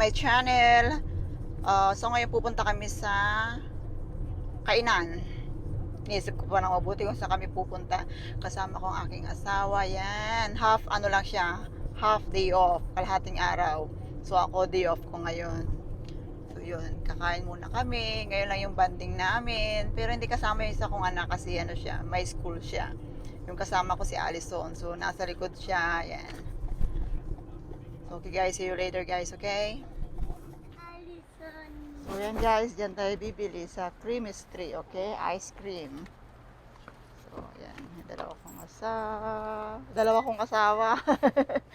my channel. Uh, so ngayon pupunta kami sa kainan. Niisip ko pa na mabuti kung saan kami pupunta. Kasama ko ang aking asawa. Yan. Half ano lang siya. Half day off. Kalahating araw. So ako day off ko ngayon. So yun. Kakain muna kami. Ngayon lang yung banding namin. Pero hindi kasama yung isa kong anak kasi ano siya. May school siya. Yung kasama ko si Allison. So nasa likod siya. Yan. Okay guys, see you later guys, okay? So yan guys, dyan tayo bibili sa Creamies Tree, okay? Ice cream. So yan, dalawa kong asawa. Dalawa kong asawa.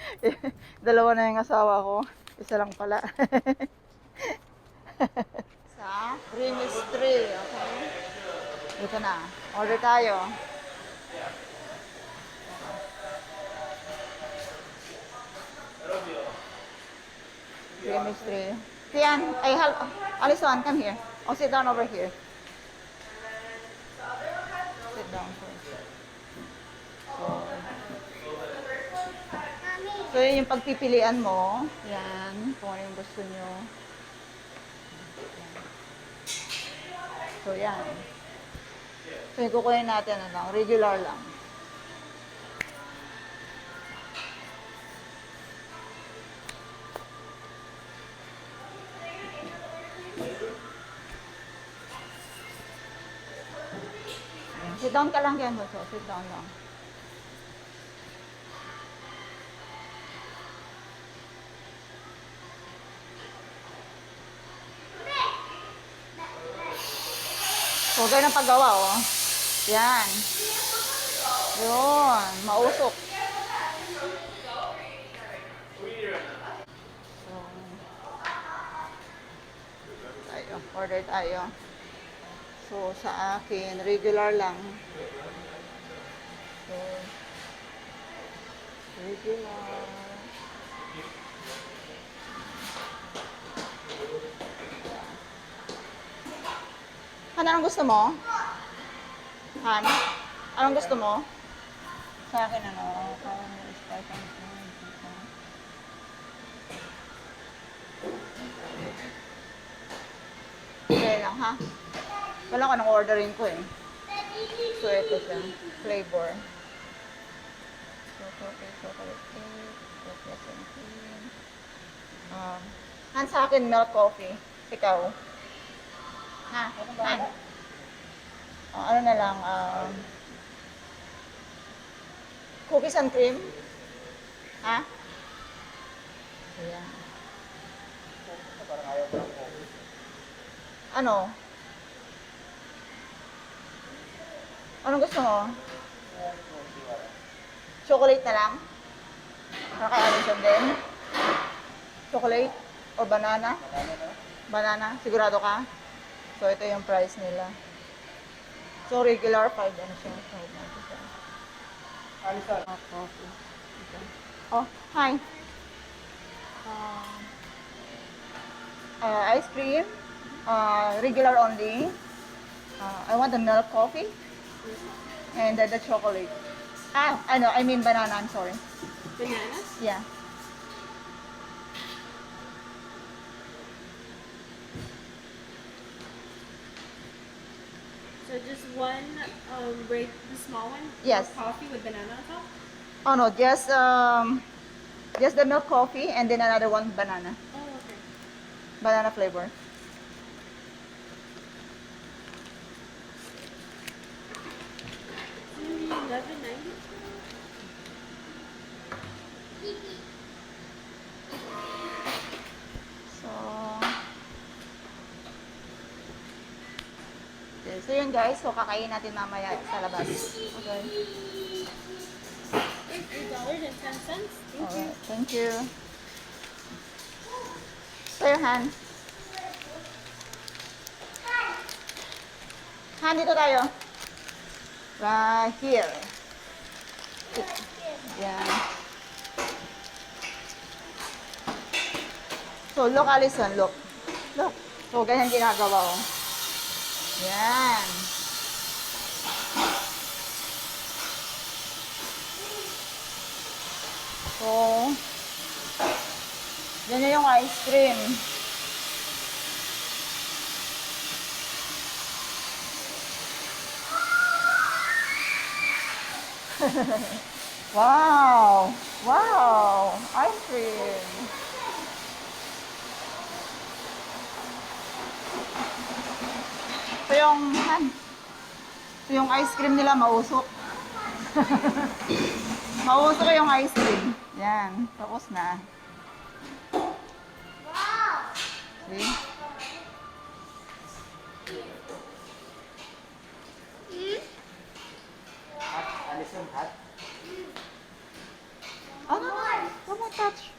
dalawa na yung asawa ko. Isa lang pala. sa Creamies Tree, okay? Ito na, order tayo. Creamies Tree. Tian, ay, hal Alison, come here. Oh, sit down over here. Sit down first. So, so yun yung pagpipilian mo. Yan, kung ano yung gusto nyo. So, yan. So, yung kukunin natin, ano regular lang. Sit down ka lang yan, Bunso. Sit down lang. So, ganyan ang paggawa, oh. Yan. Yun. Mausok. Order tayo. So, sa akin, regular lang. So, regular. Han, anong gusto mo? Han, anong gusto mo? Sa akin, ano? Lang, ha? Wala ka nang ordering ko eh. So, ito siya. Flavor. Chocolate, chocolate cake, chocolate cream. Um, Han, sa akin, milk coffee. Ikaw? Ha? Han? Oh, ano na lang, um, cookies and cream? Ha? Ayan. Ano? Anong gusto mo? Chocolate na lang? Para kay Alison din? Chocolate? O banana? Banana? Sigurado ka? So, ito yung price nila. So, regular 5 ano siya? 5 na siya. Alison. Hot coffee. Oh, hi. Um, uh, ice cream. Uh, regular only. Uh, I want the milk coffee. And then the chocolate. Ah, I know, I mean banana, I'm sorry. Banana? Yeah. So just one, um, break the small one? Yes. Coffee with banana on top? Oh no, just um, just the milk coffee and then another one banana, Oh, okay. banana flavor. So, okay, so yun guys, so kakain natin mamaya sa labas. Okay. Eight dollars and ten cents? Thank you. Thank you. So your hand. Hand dito tayo. Right here. Yan. So, look, Alison, look. Look. So, ganyan ginagawa, oh. Yan. So, Yan yung ice cream. wow! Wow! Ice cream! Ito yung, han, ito yung ice cream nila, mausok. mausok yung ice cream. Yan, tapos na. See? Hot. Alison, hot. Ano? Huwag mo touch.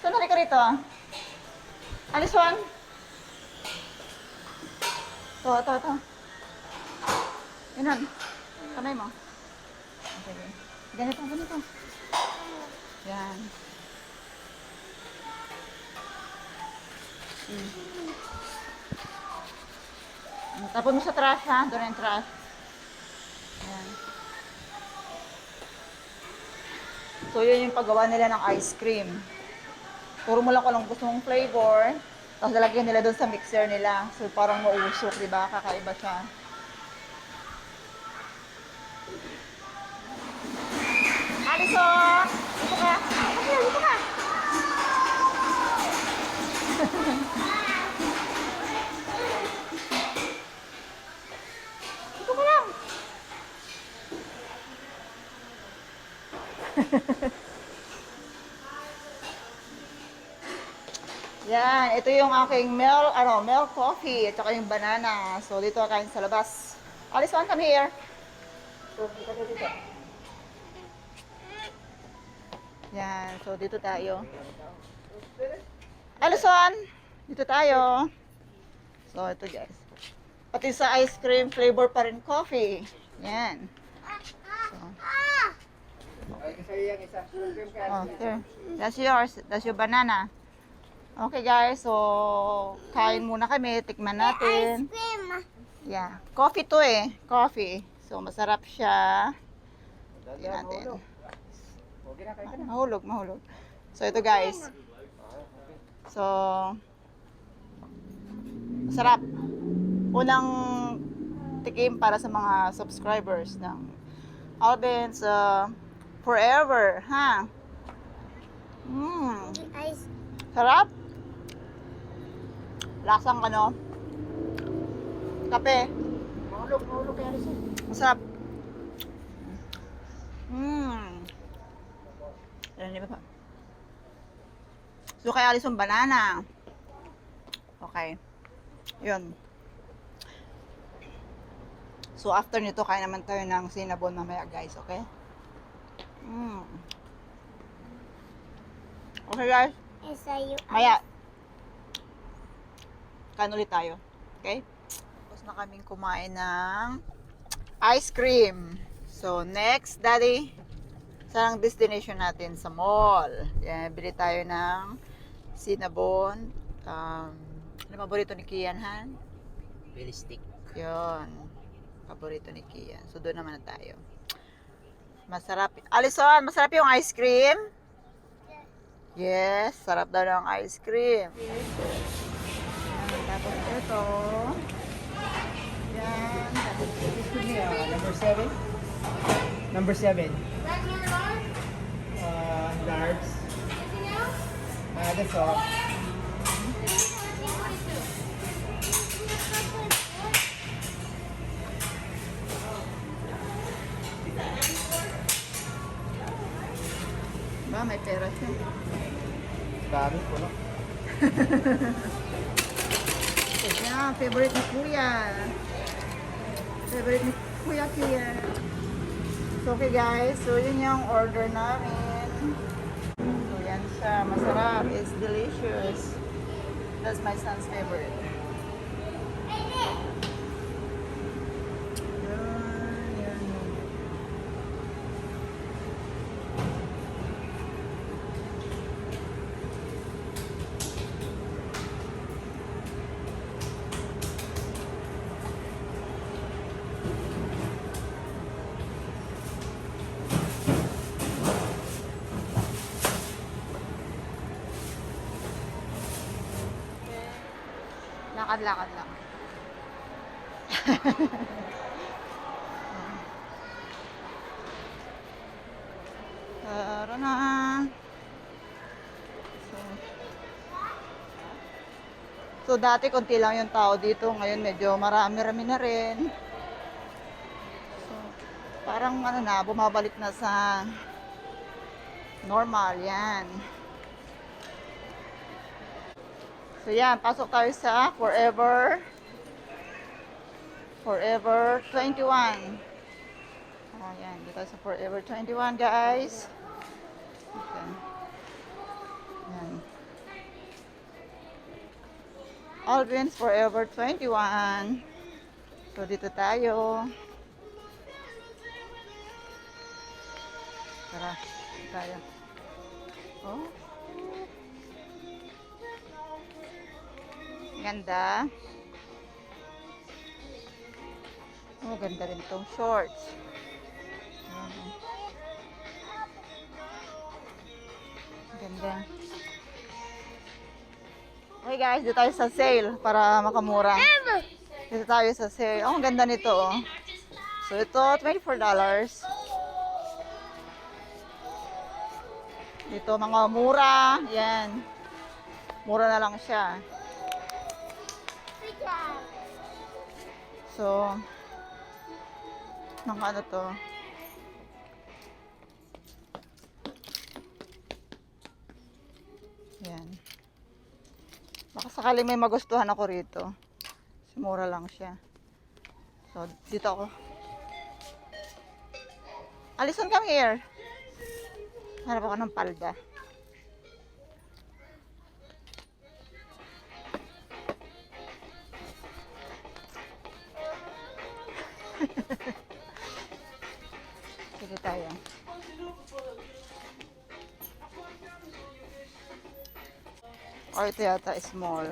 Sandali ka rito. Alis Juan. Ito, ito, ito. Yan. Kamay mo. Okay. Ganito, ganito. Yan. Mm. Tapon mo sa trash ha. Doon yung trash. Yan. So, yun yung paggawa nila ng ice cream. Puro mo lang kung gusto mong flavor. Tapos lalagyan nila doon sa mixer nila. So, parang mausok, di ba? Kakaiba siya. Alison! Dito ka! Dito ka! Yan, ito yung aking milk, ano, milk coffee, at saka yung banana. So, dito kain sa labas. Alison, come here. So, dito, dito. Yan, so dito tayo. Alison, dito tayo. So, ito guys. Pati sa ice cream flavor pa rin coffee. Yan. Okay. Cream. That's yours. That's your banana. Okay guys, so kain muna kami, tikman natin. Yeah, coffee to eh, coffee. So masarap siya. Tingnan natin. Mahulog, mahulog. So ito guys. So masarap. Unang tikim para sa mga subscribers ng Alvin's uh, Forever, ha? Mm. Sarap. Lasang ano? Kape. Mahulog, mahulog kaya Alison. Masarap. Mmm. Di ba pa? So, kay Alison, banana. Okay. Yun. So, after nito, kain naman tayo ng cinnamon mamaya, guys. Okay? Mmm. Okay, guys. Maya. Kain ulit tayo. Okay? Tapos na kaming kumain ng ice cream. So, next, Daddy, saan ang destination natin? Sa mall. Yan, bili tayo ng Cinnabon. Um, ano paborito ni Kian, Han? Really stick. Yun. Paborito ni Kian. So, doon naman na tayo. Masarap. Alison, masarap yung ice cream? Yes, sarap daw ng ice cream. Tapos ito. Yan. Tapos me, uh, number seven? Number seven. Uh, large. Uh, that's all. Ba, may pera siya. Dami po, no? Yan, favorite ni Kuya. Favorite ni Kuya Kia. So, okay guys. So, yun yung order namin. So, yan siya. Masarap. It's delicious. That's my son's favorite. Lakad-lakad lang. Tara na. So, so dati konti lang yung tao dito, ngayon medyo marami-rami na rin. So, parang ano na, bumabalik na sa normal, yan. So yan, pasok tayo sa Forever Forever 21. Oh, yan, dito sa Forever 21, guys. Okay. Yan. Alvin's Forever 21. So dito tayo. Tara, tayo. Oh. Ganda. Oh, ganda rin itong shorts. Ayan. Ganda. Okay guys, dito tayo sa sale para makamura. Dito tayo sa sale. Oh, ang ganda nito oh. So ito, $24. Dito mga mura. Yan. Mura na lang siya. So, mga ano to. Yan. Baka sakali may magustuhan ako rito. Kasi mura lang siya. So, dito ako. Alison, come here. Harap ako ng palda. Sige tayo. O, ito yata small.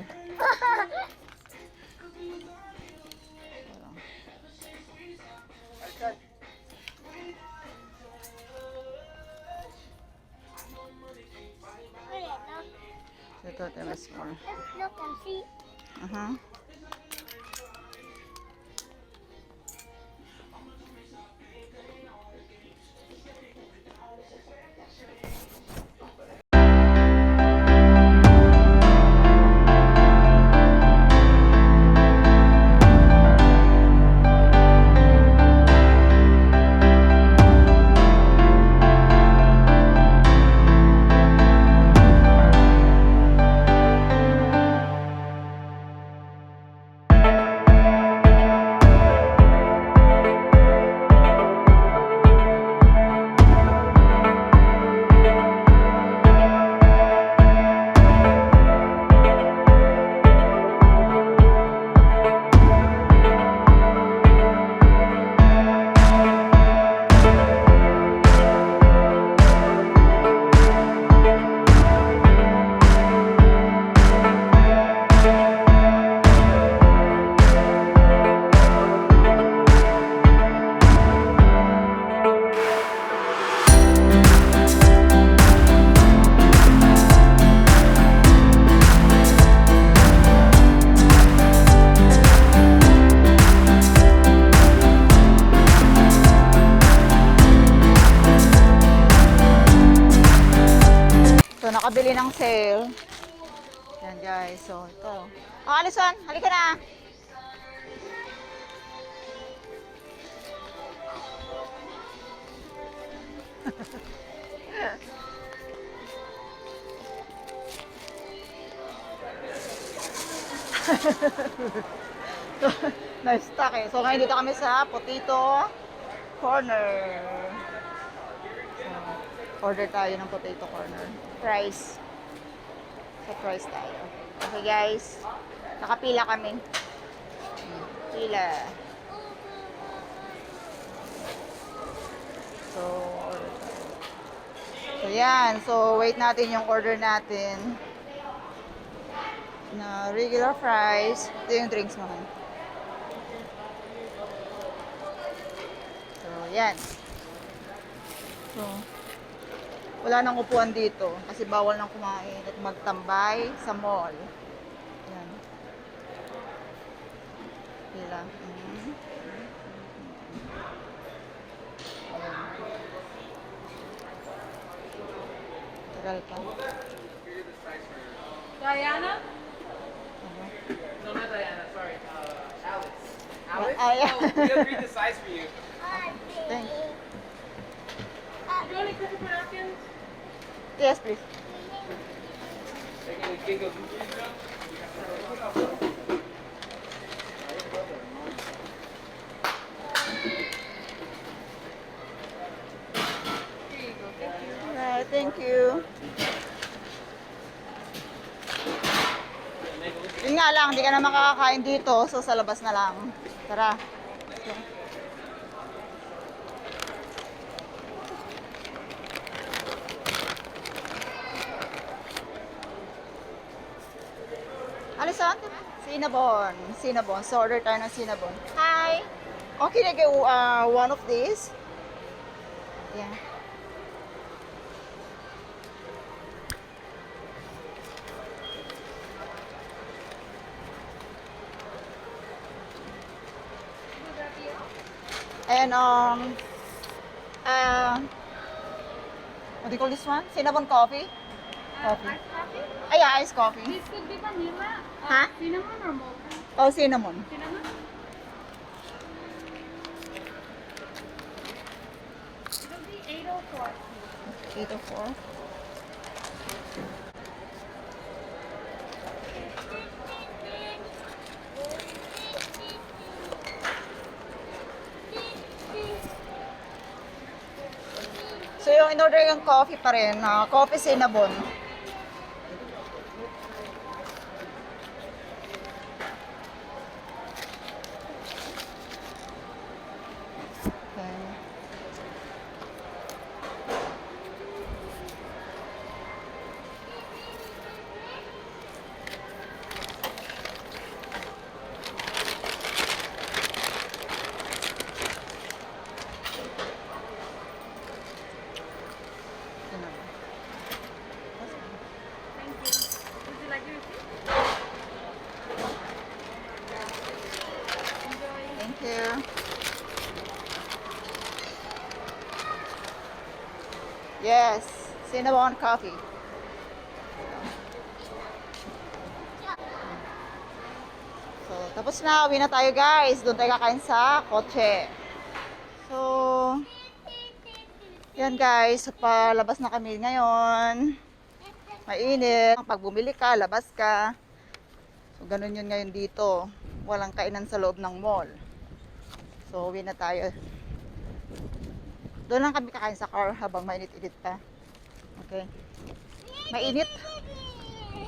Ito, ito small. Look and see. Uh-huh. Na-stuck eh. So, ngayon dito kami sa Potato Corner. So, order tayo ng Potato Corner. Price. Sa price tayo. Okay guys. Nakapila kami. Pila. So. So, yan. So, wait natin yung order natin. Na regular fries. Ito yung drinks mo. So, yan. So, wala nang upuan dito kasi bawal nang kumain at magtambay sa mall. Yan. Pila. Mm. Tagal. Diana? No, not Diana. Sorry. Uh, Alex. Alex? Ah, yeah. Oh, we agreed the size for you. Thank Do you want to cook for napkins? Yes, please. Taking a gig of Here you go. Thank you. Alright, thank you. Yun nga lang, hindi ka na makakakain dito, so sa labas na lang. Tara. Alison, Cinnabon. Cinnabon. So, order tayo ng Cinnabon. Hi! Okay, go, uh, one of these. Yeah. Um uh what do you call this one? Cinnamon coffee? Coffee. Iced coffee? Ay, yeah, iced coffee. This could be vanilla, uh, Huh? cinnamon or mocha. Oh, cinnamon. Cinnamon? It'll be 804. 804. Yung in-order yung coffee pa rin, ah, coffee cinnamon. Okay. Cinnamon. Thank you. Would you like your receipt? Enjoy. Thank you. Yes, cinnamon coffee. So, tapos na. Uwi na tayo guys. Doon tayo kakain sa kotse. So, yan guys. Palabas na kami ngayon. Mainit. Pag bumili ka, labas ka. So, ganun yun ngayon dito. Walang kainan sa loob ng mall. So, uwi na tayo. Doon lang kami kakain sa car habang mainit-init pa. Okay. Mainit.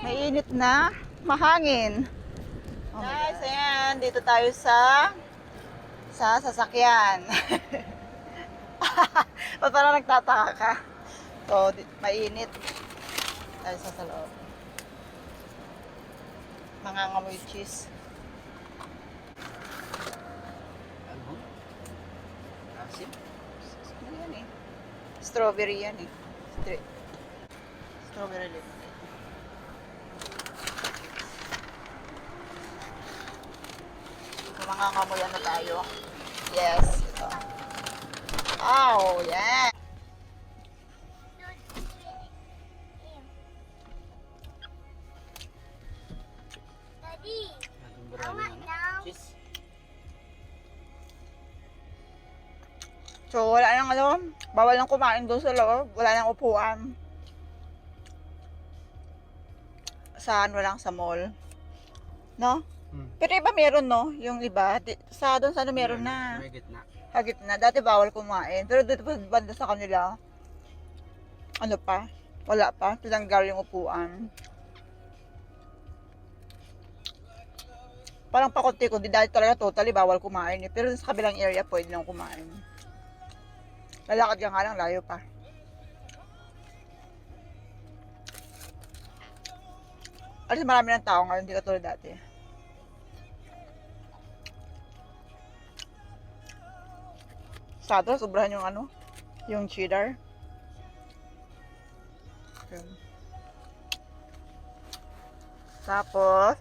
Mainit na. Mahangin. Oh Guys, ayan. Dito tayo sa sa sasakyan. Ba't parang nagtataka ka? So, mainit. Tayo sa sa loob. Mangangamoy cheese. Ano? Ano yan eh? Strawberry yan eh. Stra- Strawberry lemonade. Mga ngamoy ano tayo? Yes, ito. Oh, yeah. Daddy, I want now. So, wala nang ano, bawal nang kumain doon sa loob. Wala nang upuan. Saan? Walang sa mall. No? Hmm. Pero iba meron, no? Yung iba. Sa doon sa ano meron na. May gitna. Na. Dati bawal kumain. Pero dito banda sa kanila, ano pa? Wala pa. Tinanggal yung upuan. Parang pakunti ko. Di dahil talaga totally bawal kumain. Eh. Pero sa kabilang area, pwede lang kumain. Lalakad ka nga lang, layo pa. Alis marami ng tao ngayon, hindi ka tulad dati. Sada, sobrahan yung ano, yung cheddar. Tapos,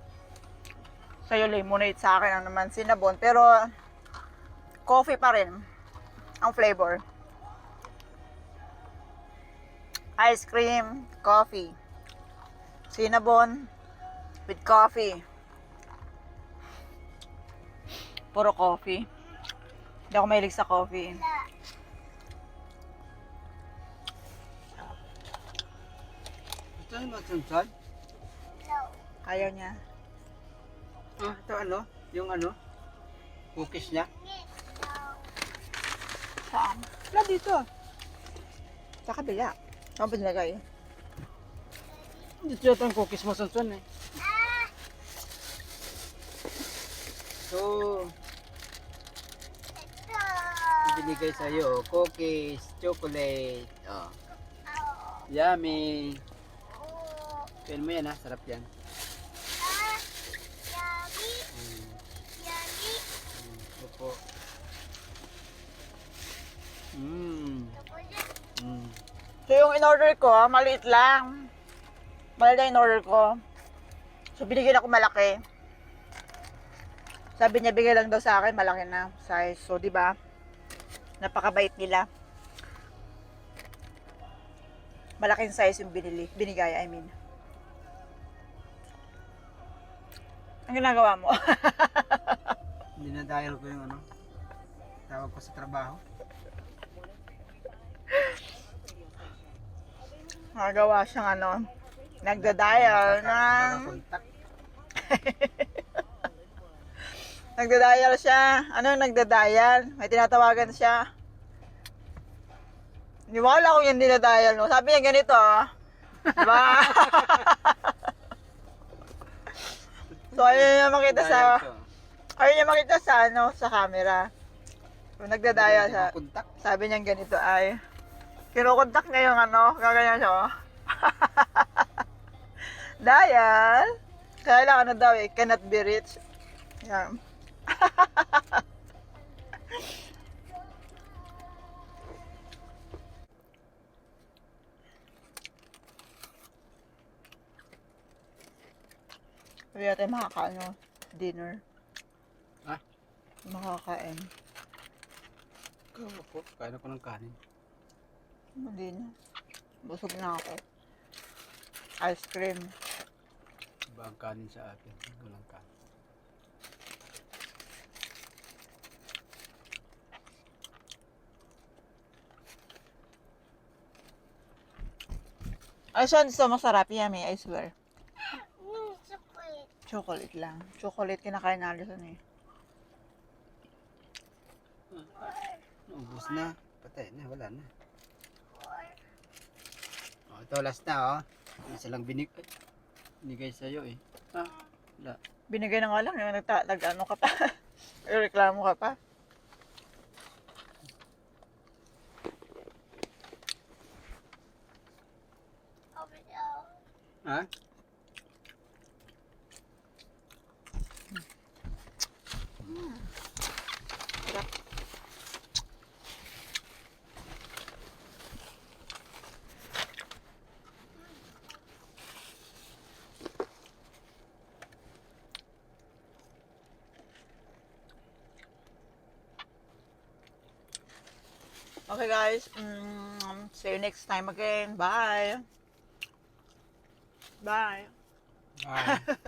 Sa'yo lemonade, sa akin ang naman cinnamon. Pero, coffee pa rin ang flavor. Ice cream, coffee. Cinnamon with coffee. Puro coffee. Hindi ako mahilig sa coffee. Gusto mo sunsun? No. Ayaw niya. Ah, ito ano? Yung ano? Cookies niya? No. Saan? Wala dito. Sa kabila. Saan ba nilagay? Dito yata ang cookies mo sunsun eh. So, Ito. binigay sa'yo, cookies, chocolate. Oh. Oh. Yummy. Feel mo yan ha, sarap yan. Ah. Mm, mm, ito po. Mmm. Chocolate. Mm. So yung in-order ko, maliit lang. Maliit lang in-order ko. So binigyan ako malaki. Sabi niya bigay lang daw sa akin, malaki na size. So di ba? Napakabait nila. Malaking size yung binili, binigay, I mean. Ang ginagawa mo? Dinadial ko yung ano, tawag ko sa trabaho. Nagawa siyang ano, nagda-dial na. Nagda-dial siya. Ano yung nagda-dial? May tinatawagan siya. Alam kung yung dinadial, no? Sabi niya ganito, ah. Diba? so, ayun niya makita sa, ko. ayun niya makita sa, ano, sa camera. So, nagda-dial siya. Sabi niya ganito ay, kinukontak niya yung ano, gaganyan siya. oh. Dial. Kaya lang ano daw eh, cannot be reached. Yan. Sabi natin makakaano, dinner. Ha? Makakain. Ikaw po, kain ako ng kanin. Hindi na. Busog na ako. Ice cream. Iba ang kanin sa atin. Walang kanin. Ay, saan sa masarap? Yummy, I swear. Chocolate. Chocolate lang. Chocolate kinakain na Alison eh. Ubus na. Patay na, wala na. Oh, ito last na oh. Isa lang binig ay, binigay sa'yo eh. Ah, wala. Binigay na nga lang. Yung nagta- nag ano ka pa. Reklamo ka pa. Okay guys. Mm, see you next time again. Bye. Bye. Bye.